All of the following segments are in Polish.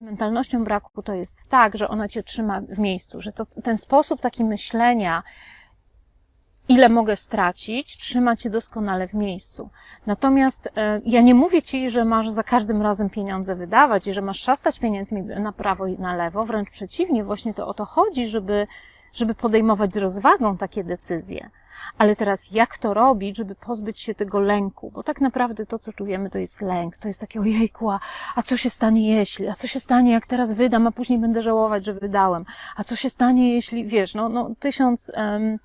mentalnością braku to jest tak, że ona cię trzyma w miejscu, że to, ten sposób taki myślenia, ile mogę stracić, trzyma cię doskonale w miejscu. Natomiast e, ja nie mówię ci, że masz za każdym razem pieniądze wydawać i że masz szastać pieniędzmi na prawo i na lewo, wręcz przeciwnie, właśnie to o to chodzi, żeby, żeby podejmować z rozwagą takie decyzje. Ale teraz jak to robić, żeby pozbyć się tego lęku? Bo tak naprawdę to, co czujemy, to jest lęk. To jest takie ojejku, a, a co się stanie jeśli? A co się stanie, jak teraz wydam, a później będę żałować, że wydałem? A co się stanie, jeśli, wiesz, no, no tysiąc, um,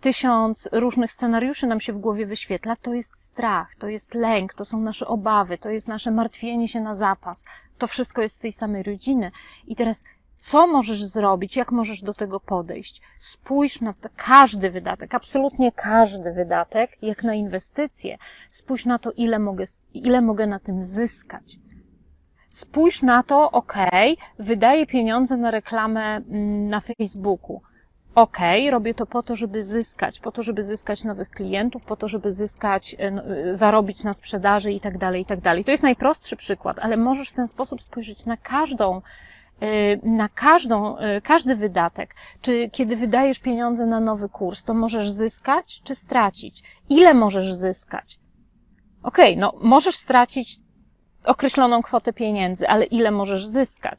tysiąc różnych scenariuszy nam się w głowie wyświetla. To jest strach, to jest lęk, to są nasze obawy, to jest nasze martwienie się na zapas. To wszystko jest z tej samej rodziny. I teraz co możesz zrobić, jak możesz do tego podejść. Spójrz na każdy wydatek, absolutnie każdy wydatek, jak na inwestycje. Spójrz na to, ile mogę, ile mogę na tym zyskać. Spójrz na to, ok, wydaję pieniądze na reklamę mm, na Facebooku. Ok, robię to po to, żeby zyskać, po to, żeby zyskać nowych klientów, po to, żeby zyskać, e, no, zarobić na sprzedaży i tak dalej, i tak dalej. To jest najprostszy przykład, ale możesz w ten sposób spojrzeć na każdą na każdą, każdy wydatek, czy kiedy wydajesz pieniądze na nowy kurs, to możesz zyskać czy stracić? Ile możesz zyskać? Okej, okay, no możesz stracić określoną kwotę pieniędzy, ale ile możesz zyskać?